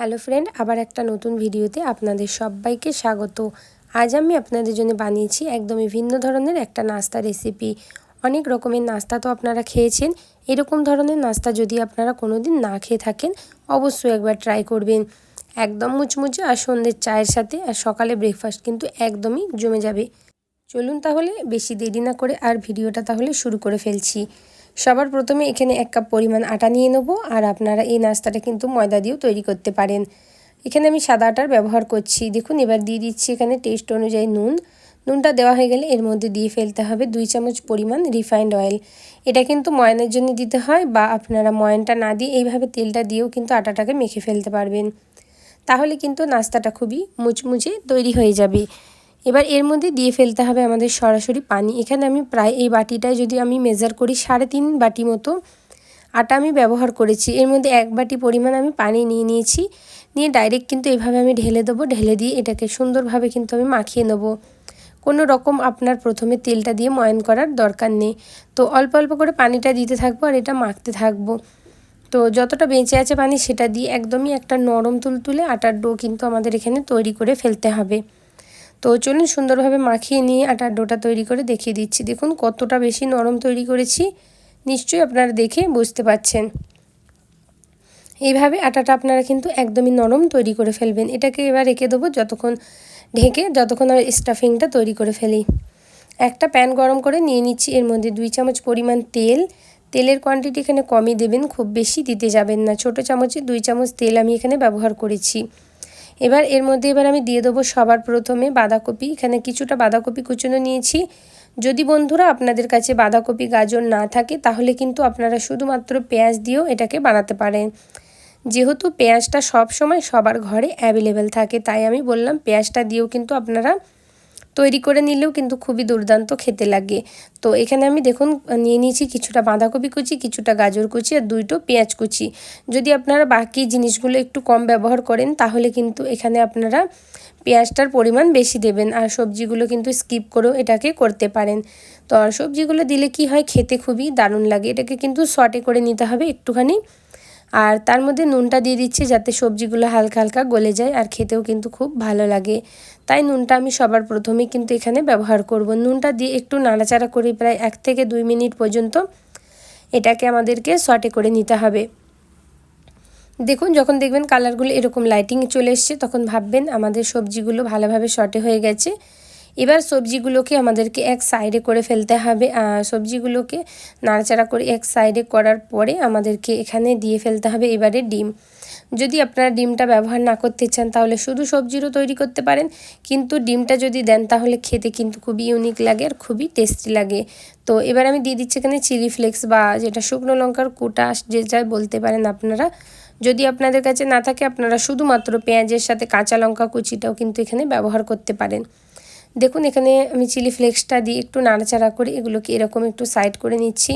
Hello friend আবার একটা নতুন ভিডিওতে আপনাদের সবাইকে স্বাগত। আজ আমি আপনাদের জন্য বানিয়েছি একদমই ভিন্ন ধরনের একটা নাস্তা রেসিপি অনেক রকমের নাস্তা তো আপনারা খেয়েছেন। এরকম ধরনের নাস্তা যদি আপনারা কোনো দিন না খেয়ে থাকেন, অবশ্যই একবার ট্রাই করবেন। একদম মুচমুচে আর সন্ধ্যের চায়ের সাথে আর সকালে ব্রেকফাস্ট কিন্তু একদমই জমে যাবে। চলুন তাহলে বেশি দেরি না করে আর ভিডিওটা তাহলে শুরু করে ফেলছি। সবার প্রথমে এখানে এক কাপ পরিমাণ আটা নিয়ে নেব আর আপনারা এই নাস্তাটা কিন্তু ময়দা দিয়েও তৈরি করতে পারেন। এখানে আমি সাদা আটার ব্যবহার করছি। দেখুন, এবার দিয়ে দিচ্ছি এখানে টেস্ট অনুযায়ী নুন। নুনটা দেওয়া হয়ে গেলে এর মধ্যে দিয়ে ফেলতে হবে দুই চামচ পরিমাণ রিফাইন্ড অয়েল এটা কিন্তু ময়নের জন্য দিতে হয় বা আপনারা ময়নটা না দিয়ে এইভাবে তেলটা দিয়েও কিন্তু আটাটাকে মেখে ফেলতে পারবেন। তাহলে কিন্তু নাস্তাটা খুবই মুচমুচে তৈরি হয়ে যাবে। এবার এর মধ্যে দিয়ে ফেলতে হবে আমাদের সরাসরি পানি। এখানে আমি প্রায় এই বাটিটায় যদি আমি মেজার করি সাড়ে তিন বাটি মতো আটা আমি ব্যবহার করেছি। এর মধ্যে এক বাটি পরিমাণ আমি পানি নিয়ে নিয়েছি। নিয়ে ডাইরেক্ট কিন্তু এভাবে আমি ঢেলে দেবো, ঢেলে দিয়ে এটাকে সুন্দরভাবে কিন্তু আমি মাখিয়ে নেব। কোনো রকম আপনার প্রথমে তেলটা দিয়ে ময়ন করার দরকার নেই। তো অল্প অল্প করে পানিটা দিতে থাকব আর এটা মাখতে থাকব। তো যতটা বেঁচে আছে পানি সেটা দিয়ে একদমই একটা নরম তুলতুলে আটার ডো কিন্তু আমাদের এখানে তৈরি করে ফেলতে হবে। তো চলুন সুন্দরভাবে মাখিয়ে নিয়ে আটার ডোটা তৈরি করে দেখিয়ে দিচ্ছি। দেখুন কতটা বেশি নরম তৈরি করেছি। নিশ্চয়ই আপনারা দেখে বুঝতে পাচ্ছেন। এইভাবে আটাটা আপনারা কিন্তু একদমই নরম তৈরি করে ফেলবেন। এটাকে এবার রেখে দেবো যতক্ষণ ঢেকে, যতক্ষণ আর স্টাফিংটা তৈরি করে ফেলি। একটা প্যান গরম করে নিয়ে নিচ্ছি। এর মধ্যে দুই চামচ পরিমাণ তেল। তেলের কোয়ান্টিটি এখানে কমই দেবেন, খুব বেশি দিতে যাবেন না। ছোট চামচে দুই চামচ তেল আমি এখানে ব্যবহার করেছি। এবার এর মধ্যে এবার আমি দিয়ে দেবো সবার প্রথমে বাঁধাকপি। এখানে কিছুটা বাঁধাকপি কুচনো নিয়েছি। যদি বন্ধুরা আপনাদের কাছে বাঁধাকপি গাজর না থাকে, তাহলে কিন্তু আপনারা শুধুমাত্র পেঁয়াজ দিয়েও এটাকে বানাতে পারেন। যেহেতু পেঁয়াজটা সব সময় সবার ঘরে অ্যাভেলেবেল থাকে, তাই আমি বললাম পেঁয়াজটা দিয়েও কিন্তু আপনারা তৈরি করে নিলেও কিন্তু খুবই দুর্দান্ত খেতে লাগে। তো এখানে আমি দেখুন, নিয়ে নিয়েছি কিছুটা বাঁধাকপি কুচি, কিছুটা গাজর কুচি আর দুইটো পেঁয়াজ কুচি। যদি আপনারা বাকি জিনিসগুলো একটু কম ব্যবহার করেন, তাহলে কিন্তু এখানে আপনারা পেঁয়াজটার পরিমাণ বেশি দেবেন আর সবজিগুলো কিন্তু স্কিপ করেও এটাকে করতে পারেন। তো আর সবজিগুলো দিলে কি হয়, খেতে খুবই দারুণ লাগে। এটাকে কিন্তু শর্টে করে নিতে হবে একটুখানি। আর তার মধ্যে নুনটা দিয়ে দিচ্ছি যাতে সবজিগুলো হালকা হালকা গলে যায় আর খেতেও কিন্তু খুব ভালো লাগে। তাই নুনটা আমি সবার প্রথমেই কিন্তু এখানে ব্যবহার করব। নুনটা দিয়ে একটু নাড়াচাড়া করে প্রায় এক থেকে দুই মিনিট পর্যন্ত এটাকে আমাদেরকে সটে করে নিতে হবে। দেখুন, যখন দেখবেন কালারগুলো এরকম লাইটিং চলে এসছে, তখন ভাববেন আমাদের সবজিগুলো ভালোভাবে শর্টে হয়ে গেছে। এবার সবজিগুলোকে আমাদেরকে এক সাইডে করে ফেলতে হবে। সবজিগুলোকে নাড়াচাড়া করে এক সাইডে করার পরে আমাদেরকে এখানে দিয়ে ফেলতে হবে এবারে ডিম। যদি আপনারা ডিমটা ব্যবহার না করতে চান, তাহলে শুধু সবজিরও তৈরি করতে পারেন। কিন্তু ডিমটা যদি দেন, তাহলে খেতে কিন্তু খুবই ইউনিক লাগে আর খুবই টেস্টি লাগে। তো এবার আমি দিয়ে দিচ্ছি এখানে চিলি ফ্লেক্স বা যেটা শুকনো লঙ্কার কুটা, যে যাই বলতে পারেন আপনারা। যদি আপনাদের কাছে না থাকে, আপনারা শুধুমাত্র পেঁয়াজের সাথে কাঁচা লঙ্কা কুচিটাও কিন্তু এখানে ব্যবহার করতে পারেন। দেখুন, এখানে আমি চিলি ফ্লেক্সটা দিয়ে একটু নাড়াচাড়া করে এগুলোকে এরকম একটু সাইড করে নিচ্ছি।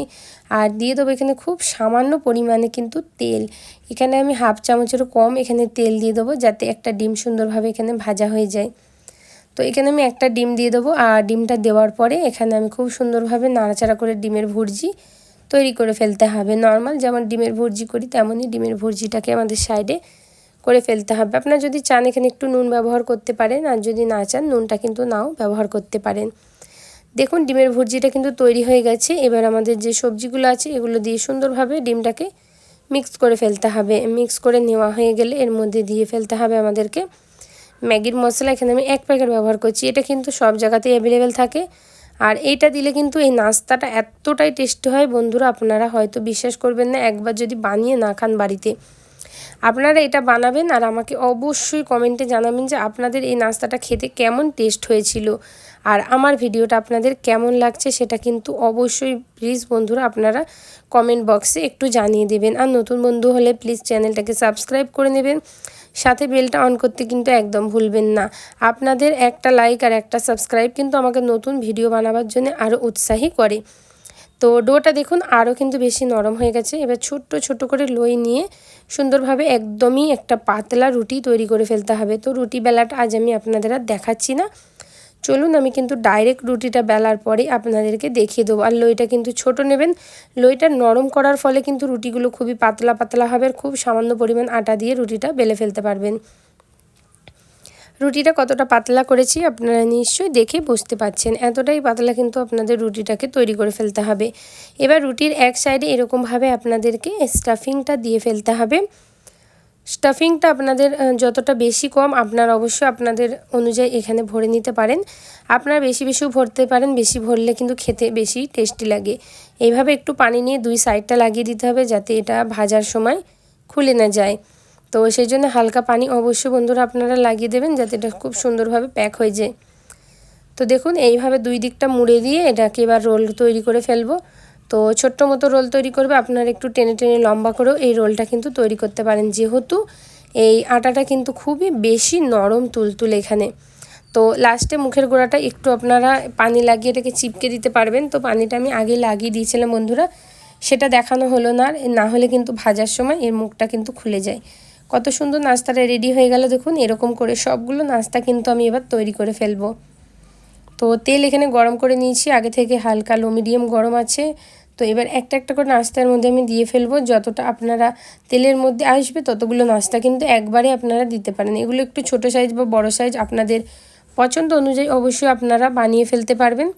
আর দিয়ে দেবো এখানে খুব সামান্য পরিমাণে কিন্তু তেল। এখানে আমি হাফ চামচেরও কম এখানে তেল দিয়ে দেবো যাতে একটা ডিম সুন্দরভাবে এখানে ভাজা হয়ে যায়। তো এখানে আমি একটা ডিম দিয়ে দেবো আর ডিমটা দেওয়ার পরে এখানে আমি খুব সুন্দরভাবে নাড়াচাড়া করে ডিমের ভুর্জি তৈরি করে ফেলতে হবে। নর্মাল যেমন ডিমের ভুর্জি করি, তেমনই ডিমের ভুর্জিটাকে আমাদের সাইডে করে ফেলতে হবে। আপনারা যদি চান এখানে একটু নুন ব্যবহার করতে পারেন, আর যদি না চান নুনটা কিন্তু নাও ব্যবহার করতে পারেন। দেখুন, ডিমের ভুর্জিটা কিন্তু তৈরি হয়ে গেছে। এবার আমাদের যে সবজিগুলো আছে, এগুলো দিয়ে সুন্দরভাবে ডিমটাকে মিক্স করে ফেলতে হবে। মিক্স করে নেওয়া হয়ে গেলে এর মধ্যে দিয়ে ফেলতে হবে আমাদেরকে ম্যাগির মশলা। এখানে আমি এক প্যাকেট ব্যবহার করছি। এটা কিন্তু সব জায়গাতেই অ্যাভেলেবেল থাকে। আর এইটা দিলে কিন্তু এই নাস্তাটা এতটাই টেস্টি হয়, বন্ধুরা, আপনারা হয়তো বিশ্বাস করবেন না, একবার যদি বানিয়ে না খান বাড়িতে। আপনারা এটা বানাবেন আর আমাকে অবশ্যই কমেন্টে জানাবেন যে আপনাদের এই নাস্তাটা খেতে কেমন টেস্ট হয়েছিল। আর আমার ভিডিওটা আপনাদের কেমন লাগছে সেটা কিন্তু অবশ্যই প্লিজ বন্ধুরা আপনারা কমেন্ট বক্সে একটু জানিয়ে দেবেন। আর নতুন বন্ধু হলে প্লিজ চ্যানেলটাকে সাবস্ক্রাইব করে নেবেন। সাথে বেলটা অন করতে কিন্তু একদম ভুলবেন না। আপনাদের একটা লাইক আর একটা সাবস্ক্রাইব কিন্তু আমাকে নতুন ভিডিও বানাবার জন্য আরও উৎসাহী করে। তো ডোটা দেখুন আরও কিন্তু বেশি নরম হয়ে গেছে। এবার ছোট্ট ছোট করে লই নিয়ে সুন্দরভাবে একদমই একটা পাতলা রুটি তৈরি করে ফেলতে হবে। তো রুটি বেলাটা আজ আমি আপনাদের আর দেখাচ্ছি না। চলুন আমি কিন্তু ডাইরেক্ট রুটিটা বেলার পরে আপনাদেরকে দেখিয়ে দেবো। আর লইটা কিন্তু ছোট নেবেন। লইটা নরম করার ফলে কিন্তু রুটিগুলো খুবই পাতলা পাতলা হবে খুব সামান্য পরিমাণ আটা দিয়ে রুটিটা বেলে ফেলতে পারবেন। রুটিটা কতটা পাতলা করেছি আপনারা নিশ্চয়ই দেখে বুঝতে পাচ্ছেন এতটাই পাতলা কিন্তু আপনাদের রুটিটাকে তৈরি করে ফেলতে হবে। এবার রুটির এক সাইডে এরকমভাবে আপনাদেরকে স্টাফিংটা দিয়ে ফেলতে হবে। স্টাফিংটা আপনাদের যতটা বেশি কম আপনার অবশ্যই আপনাদের অনুযায়ী এখানে ভরে নিতে পারেন। আপনারা বেশি বেশিও ভরতে পারেন, বেশি ভরলে কিন্তু খেতে বেশি টেস্টি লাগে। এইভাবে একটু পানি নিয়ে দুই সাইডটা লাগিয়ে দিতে হবে যাতে এটা ভাজার সময় খুলে না যায়। তো সেই জন্য হালকা পানি অবশ্যই বন্ধুরা আপনারা লাগিয়ে দেবেন যাতে এটা খুব সুন্দরভাবে প্যাক হয়ে যায়। তো দেখুন, এইভাবে দুই দিকটা মুড়ে দিয়ে এটাকে এবার রোল তৈরি করে ফেলব। তো ছোট্ট মতো রোল তৈরি করবে, আপনারা একটু টেনে টেনে লম্বা করেও এই রোলটা কিন্তু তৈরি করতে পারেন। যেহেতু এই আটাটা কিন্তু খুবই বেশি নরম তুলতুল এখানে। তো লাস্টে মুখের গোড়াটা একটু আপনারা পানি লাগিয়ে এটাকে চিপকে দিতে পারবেন। তো পানিটা আমি আগে লাগিয়ে দিয়েছিলাম বন্ধুরা, সেটা দেখানো হলো না না হলে কিন্তু ভাজার সময় এর মুখটা কিন্তু খুলে যায়। কত সুন্দর নাস্তাটা রেডি হয়ে গেল। দেখুন, এরকম করে সবগুলো নাস্তা কিন্তু আমি এবার তৈরি করে ফেলব। তো তেল এখানে গরম করে নিয়েছি। আগে থেকে হালকা লো মিডিয়াম গরম আছে। তো এবার একটা একটা করে নাস্তার মধ্যে আমি দিয়ে ফেলব। যতটা আপনারা তেলের মধ্যে আসবে, ততগুলো নাস্তা কিন্তু একবারে আপনারা দিতে পারেন। এগুলো একটু ছোট সাইজ বা বড় সাইজ আপনাদের পছন্দ অনুযায়ী অবশ্যই আপনারা বানিয়ে ফেলতে পারবেন।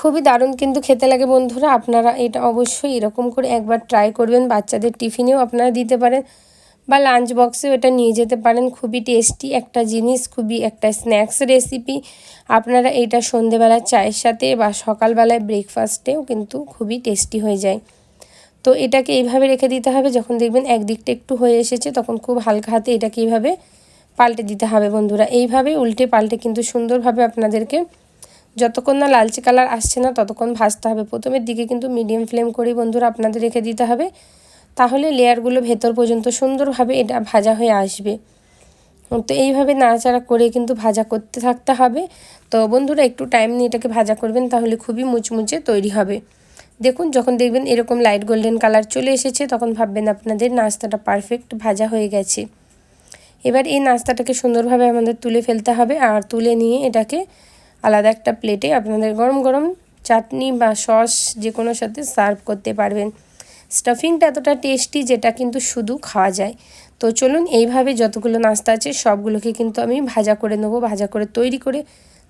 খুবই দারুণ কিন্তু খেতে লাগে বন্ধুরা। আপনারা এটা অবশ্যই এরকম করে একবার ট্রাই করবেন। বাচ্চাদের টিফিনেও আপনারা দিতে পারেন বা লাঞ্চ বক্সেও এটা নিয়ে যেতে পারেন। খুবই টেস্টি একটা জিনিস, খুবই একটা স্ন্যাক্স রেসিপি আপনারা এটা সন্ধেবেলা চায়ের সাথে বা সকালবেলায় ব্রেকফাস্টেও কিন্তু খুবই টেস্টি হয়ে যায়। তো এটাকে এইভাবে রেখে দিতে হবে। যখন দেখবেন একদিকটা একটু হয়ে এসেছে, তখন খুব হালকা হাতে এটাকে এইভাবে পাল্টে দিতে হবে বন্ধুরা। এইভাবে উল্টে পাল্টে কিন্তু সুন্দরভাবে আপনাদেরকে যতক্ষণ না লালচে কালার আসছে না, ততক্ষণ ভাজতে হবে। প্রথমের দিকে কিন্তু মিডিয়াম ফ্লেম করেই বন্ধুরা আপনাদের রেখে দিতে হবে। তাহলে লেয়ারগুলো ভেতর পর্যন্ত সুন্দরভাবে এটা ভাজা হয়ে আসবে। তো এইভাবে নাড়াচাড়া করে কিন্তু ভাজা করতে থাকতে হবে। তো বন্ধুরা একটু টাইম নিয়ে এটাকে ভাজা করবেন, তাহলে খুবই মুচমুচে তৈরি হবে। দেখুন, যখন দেখবেন এরকম লাইট গোল্ডেন কালার চলে এসেছে, তখন ভাববেন আপনাদের নাস্তাটা পারফেক্ট ভাজা হয়ে গেছে। এবার এই নাস্তাটাকে সুন্দরভাবে আমাদের তুলে ফেলতে হবে, আর তুলে নিয়ে এটাকে আলাদা একটা প্লেটে আপনাদের গরম গরম চাটনি বা সস যে কোনো সাথে সার্ভ করতে পারবেন। স্টাফিংটা এতটা টেস্টি যেটা কিন্তু শুধু খাওয়া যায়। তো চলুন এইভাবে যতগুলো নাস্তা আছে সবগুলোকে কিন্তু আমি ভাজা করে নেব, ভাজা করে তৈরি করে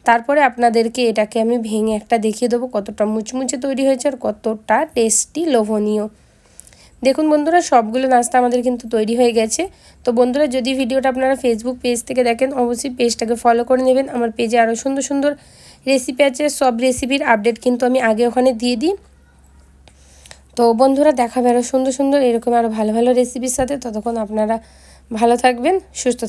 তারপরে আপনাদেরকে এটাকে আমি ভেঙে একটা দেখিয়ে দেবো কতটা মুচমুচে তৈরি হয়েছে আর কতটা টেস্টি লোভনীয়। দেখুন বন্ধুরা, সবগুলো নাস্তা আমাদের কিন্তু তৈরি হয়ে গেছে। তো বন্ধুরা, যদি ভিডিওটা আপনারা ফেসবুক পেজ থেকে দেখেন, অবশ্যই পেজটাকে ফলো করে নেবেন। আমার পেজে আরও সুন্দর সুন্দর রেসিপি আছে, সব রেসিপির আপডেট কিন্তু আমি আগে ওখানে দিয়ে দিই। তো বন্ধুরা, দেখাবে আরও সুন্দর সুন্দর, এরকম আরও ভালো ভালো রেসিপির সাথে। ততক্ষণ আপনারা ভালো থাকবেন, সুস্থ থাকবেন।